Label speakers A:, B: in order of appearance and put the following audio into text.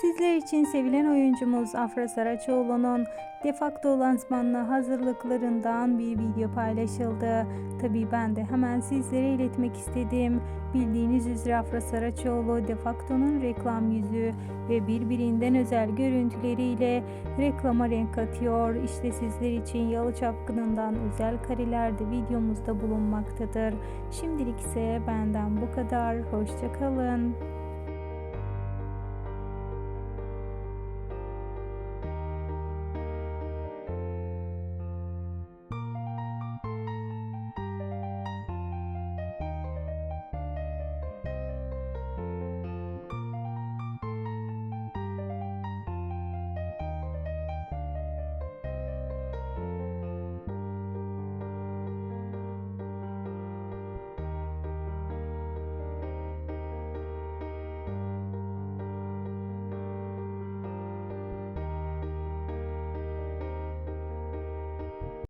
A: Sizler için sevilen oyuncumuz Afra Saraçoğlu'nun defakto lansmanına hazırlıklarından bir video paylaşıldı. Tabii ben de hemen sizlere iletmek istedim. Bildiğiniz üzere Afra Saraçoğlu defaktonun reklam yüzü ve birbirinden özel görüntüleriyle reklama renk katıyor. İşte sizler için Yalı Çapkını'ndan özel karelerde videomuzda bulunmaktadır. Şimdilik ise benden bu kadar. Hoşçakalın.